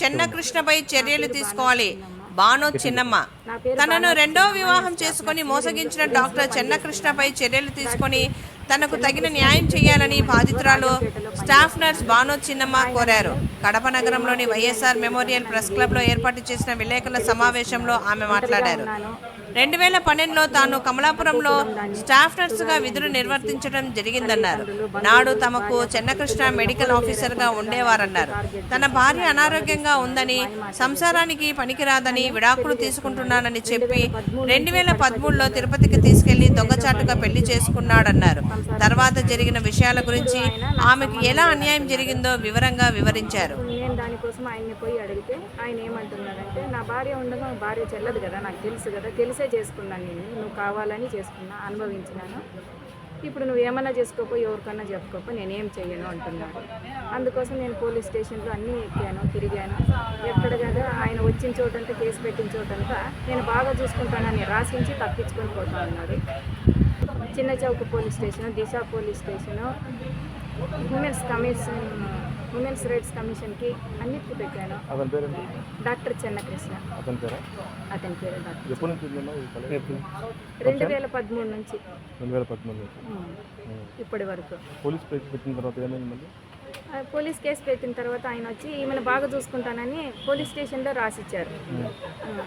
చెన్నకృష్ణపై చర్యలు తీసుకోవాలి. బాను చిన్నమ్మ. తనను రెండో వివాహం చేసుకుని మోసగించిన డాక్టర్ చెన్నకృష్ణపై చర్యలు తీసుకొని తనకు తగిన న్యాయం చేయాలని బాధితురాలు స్టాఫ్ నర్స్ బాను చిన్నమ్మ కోరారు. కడప నగరంలోని వైఎస్ఆర్ మెమోరియల్ ప్రెస్ క్లబ్లో ఏర్పాటు చేసిన విలేకరుల సమావేశంలో ఆమె మాట్లాడారు. రెండు వేల పన్నెండులో తాను కమలాపురంలో స్టాఫ్ నర్సుగా విధులు నిర్వర్తించడం జరిగిందన్నారు. నాడు తమకు చెన్నకృష్ణ మెడికల్ ఆఫీసర్గా ఉండేవారన్నారు. తన భార్య అనారోగ్యంగా ఉందని సంసారానికి పనికిరాదని విడాకులు తీసుకుంటున్నానని చెప్పి రెండు వేల పదమూడులో తిరుపతికి తీసుకెళ్ళి దొంగచాటుగా పెళ్ళి చేసుకున్నాడన్నారు. తర్వాత జరిగిన విషయాల గురించి ఆమెకు ఎలా అన్యాయం జరిగిందో వివరంగా వివరించారు. నేను దానికోసం ఆయన్ని పోయి అడిగితే ఆయన ఏమంటున్నాడంటే నా భార్య ఉండగా భార్య చెల్లదు కదా నాకు తెలుసు కదా తెలిసే చేసుకున్నాను నేను నువ్వు కావాలని చేసుకున్నా అనుభవించినాను. ఇప్పుడు నువ్వు ఏమన్నా చేసుకోపో ఎవరికన్నా చెప్పుకోపో నేనేం చెయ్యను అంటున్నాడు. అందుకోసం నేను పోలీస్ స్టేషన్లో అన్నీ ఎక్కాను తిరిగాను. ఎక్కడ కదా ఆయన వచ్చిన చోటంతా కేసు పెట్టిన చోటంతా నేను బాగా చూసుకుంటానని రాసించి తప్పించుకొని పోతా ఉన్నాడు. Chinna Chowk police station Disha police station women's commission women's rights కమిషన్కి అన్నిటికీ పెట్టాను. అతని పేరేంటి డాక్టర్ చెన్నకృష్ణ. అతని పేరా? అతని పేరు డాక్టర్ ఎప్పటి నుంచి రెండు వేల పదమూడు నుంచి. రెండు వేల పద్నాలుగు నుంచి. ఇప్పటి వరకు. పోలీస్ పెట్టిన తర్వాత ఏమైంది మళ్ళీ? పోలీస్ కేసు పెట్టిన తర్వాత ఆయన వచ్చి ఈమెను బాగా చూసుకుంటానని పోలీస్ స్టేషన్లో రాసిచ్చారు.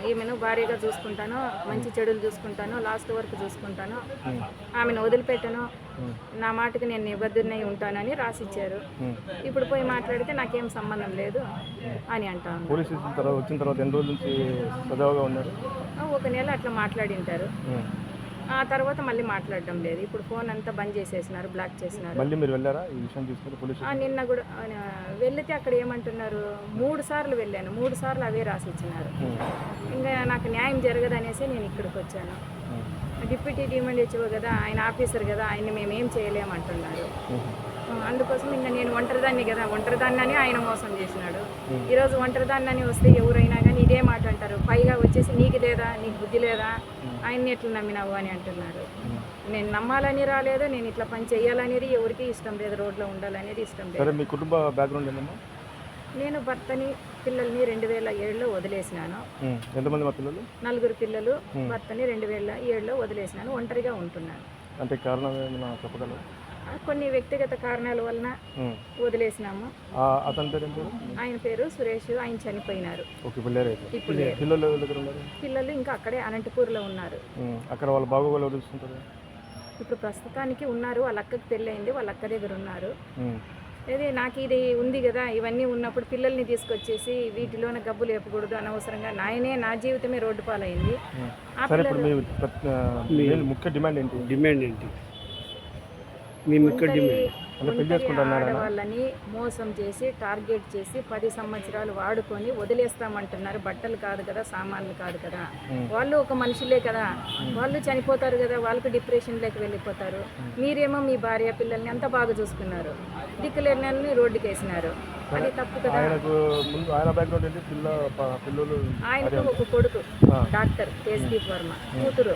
ఈమెను భార్యగా చూసుకుంటాను మంచి చెడులు చూసుకుంటాను లాస్ట్ వరకు చూసుకుంటాను ఆమెను వదిలిపెట్టను నా మాటకి నేను నిబద్ధనై ఉంటానని రాసిచ్చారు. ఇప్పుడు పోయి మాట్లాడితే నాకేం సంబంధం లేదు అని అంటాను పోలీస్ స్టేషన్ తర్వాత వచ్చిన తర్వాత ఎన్ని రోజుల నుంచి సజావుగా ఉన్నారు? ఒక నెల అట్లా మాట్లాడింటారు. ఆ తర్వాత మళ్ళీ మాట్లాడడం లేదు. ఇప్పుడు ఫోన్ అంతా బంద్ చేసేసినారు బ్లాక్ చేసినారు. మళ్ళీ మీరు వెళ్ళారా? ఈ విషయం తీసుకుని పోలీస్ ఆ, నిన్న కూడా వెళితే అక్కడ ఏమంటున్నారు మూడు సార్లు వెళ్ళాను. మూడు సార్లు అవే రాసి ఇచ్చినారు. ఇంకా నాకు న్యాయం జరగదనేసి నేను ఇక్కడికి వచ్చాను. డిప్యూటీ డిమాండ్ హెచ్ఓ కదా ఆయన ఆఫీసర్ కదా ఆయన్ని మేము ఏం చేయలేమంటున్నారు అందుకోసం ఇంకా నేను ఒంటరిదాన్ని కదా ఒంటరిదాన్ని ఆయన మోసం చేసినాడు. ఈరోజు ఒంటరిదాన్ని వస్తే ఎవరైనా కానీ ఇదే మాట అంటారు. పైగా వచ్చేసి నీకు లేదా నీకు బుద్ధి లేదా ఆయన్ని ఎట్లా నమ్మినావు అని అంటున్నారు. నేను నమ్మాలని రాలేదు నేను ఇట్లా పని చేయాలనేది ఎవరికి ఇష్టం లేదు రోడ్లో ఉండాలనేది ఇష్టం లేదు. మీ కుటుంబ బ్యాక్గ్రౌండ్ ఏంటమ్మా నేను భర్తని పిల్లల్ని రెండు వేల ఏడులో వదిలేసినాను. ఎంతమంది మా పిల్లలు? నలుగురు పిల్లలు భర్తని రెండు వేల ఏడులో వదిలేసినాను ఒంటరిగా ఉంటున్నాను. అంటే కారణం ఏమైనా చెప్పగలరు కొన్ని వ్యక్తిగత కారణాల వలన. వదిలేసినాము. ఆ, అతని పేరు ఆయన పేరు సురేష్ ఆయన చనిపోయినారు. ఓకే పిల్లలు. పిల్లలు ఇంకా అక్కడే అనంతపూర్లో ఉన్నారు. అక్కడ వాళ్ళ బాగోగులు ఇప్పుడు ప్రస్తుతానికి ఉన్నారు వాళ్ళ అక్కకి పెళ్ళయింది వాళ్ళ అక్క దగ్గర ఉన్నారు. అదే నాకు ఇది ఉంది కదా ఇవన్నీ ఉన్నప్పుడు పిల్లల్ని తీసుకొచ్చేసి వీటిలోన గబ్బు లేపకూడదు అనవసరంగా. నాయనే నా జీవితమే రోడ్డు పాలైంది. ముఖ్య డిమాండ్ ఏంటి? డిమాండ్ ఏంటి? మేము ఇక్కడ ఆడవాళ్ళని మోసం చేసి టార్గెట్ చేసి పది సంవత్సరాలు వాడుకొని వదిలేస్తామంటున్నారు. బట్టలు కాదు కదా సామాన్లు కాదు కదా. వాళ్ళు ఒక మనుషులే కదా. వాళ్ళు చనిపోతారు కదా వాళ్ళకు డిప్రెషన్లోకి వెళ్ళిపోతారు. మీరేమో మీ భార్య పిల్లల్ని అంత బాగా చూసుకున్నారు. దిక్కులేని రోడ్డుకి వేసినారు అది తప్పు కదా. ఆయనకు ముందు ఆయన బ్యాక్గ్రౌండ్ ఏంటి పిల్ల ప- పిల్లలు ఆయనకు ఒక కొడుకు. డాక్టర్ తేజ్దీప్ వర్మ కూతురు.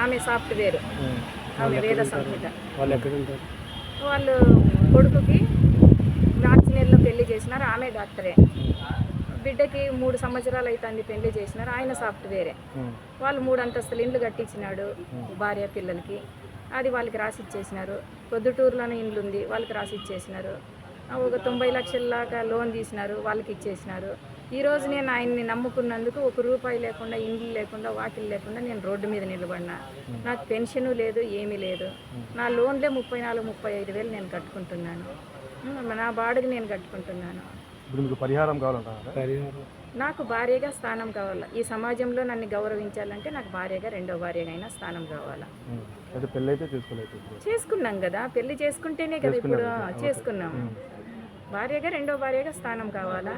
ఆమె సాఫ్ట్వేర్. వేద సంహిత. వాళ్ళు ఎక్కడ ఉంటారు వాళ్ళు కొడుకుకి పెళ్ళి చేసినారు ఆమె డాక్టరే. బిడ్డకి మూడు సంవత్సరాలు అవుతుంది పెళ్ళి చేసినారు ఆయన సాఫ్ట్వేరే. వాళ్ళు మూడు అంతస్తులు ఇండ్లు కట్టించినాడు భార్య పిల్లలకి. అది వాళ్ళకి రాసి ఇచ్చేసినారు పొద్దుటూరులోనే ఇండ్లు ఉంది వాళ్ళకి రాసి ఇచ్చేసినారు ఒక తొంభై లక్షల దాకా లోన్ తీసినారు వాళ్ళకి ఇచ్చేసినారు. ఈ రోజు నేను ఆయన్ని నమ్ముకున్నందుకు ఒక రూపాయి లేకుండా ఇండ్లు లేకుండా వాకిలు లేకుండా నేను రోడ్డు మీద నిలబడినా. నాకు పెన్షన్ లేదు ఏమీ లేదు. నా లోన్లే ముప్పై నాలుగు ముప్పై ఐదు వేలు నేను కట్టుకుంటున్నాను. నా బాడుగు నేను కట్టుకుంటున్నాను. ఇప్పుడు మీకు పరిహారం కావాలంటారా? పరిహారం. నాకు భార్యగా స్థానం కావాలా? ఈ సమాజంలో నన్ను గౌరవించాలంటే నాకు భార్యగా రెండో భార్యగా అయినా స్థానం కావాలా? చేసుకున్నాం కదా. పెళ్ళి చేసుకుంటేనే కదా ఇప్పుడు చేసుకున్నాం. భార్యగా రెండో భార్యగా స్థానం కావాలా.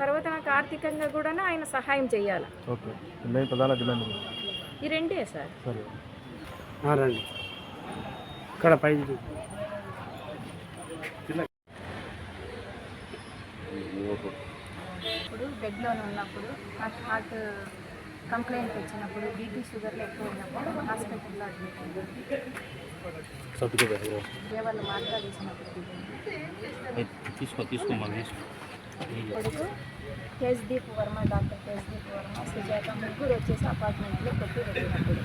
తర్వాత నాకు ఆర్థికంగా కూడా ఆయన సహాయం చేయాలి. ఈ రెండే సార్. రండి. ఇక్కడ పైకి చూ. ఇప్పుడు బెడ్లో ఉన్నప్పుడు నాకు హార్ట్ కంప్లైంట్ వచ్చినప్పుడు బీపీ షుగర్లు ఎక్కువ ఉన్నప్పుడు హాస్పిటల్లో అడ్మిట్ అయ్యాను. వాళ్ళు మాట్లాడేసినప్పుడు తీసుకో తీసుకో మాకు తీసుకో కొడుకు కేజ్దీప్ వర్మ డాక్టర్ కేజ్దీప్ వర్మ సుజాత ముగ్గురు వచ్చేసి అపార్ట్మెంట్లో కొట్టి పెట్టినప్పుడు.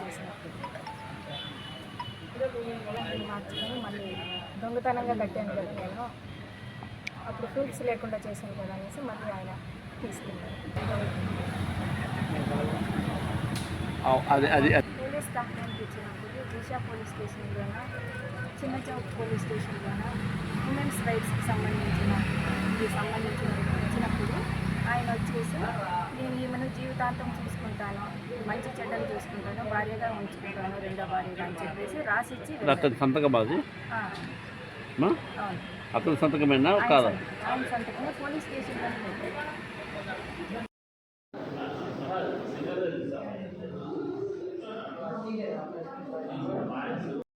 చేసినప్పుడు ఇది మార్చుకొని మళ్ళీ దొంగతనంగా కట్టాను కదా నేను. అప్పుడు ప్రూఫ్స్ లేకుండా చేశాను కదా అనేసి మళ్ళీ ఆయన తీసుకున్నాను అది అది. పోలీస్ కంప్లైంట్ ఇచ్చినప్పుడు దిశ పోలీస్ స్టేషన్లోన చిన్న చౌక్ పోలీస్ స్టేషన్లోన ఉమెన్స్ రైట్స్కి సంబంధించిన సంబంధించిన ఇచ్చినప్పుడు ఆయన వచ్చేసి నేను ఈమెను జీవితాంతం చూసుకుంటాను మంచి చెడ్డలు చూసుకుంటాను భార్యగా ఉంచుకుంటాను రెండో భార్యగా అని చెప్పేసి రాసిచ్చి అతని సంతకం అది? అతని సంతకమేనా? కాదా? ఆయన సంతకమే పోలీస్ స్టేషన్లోనే 一个白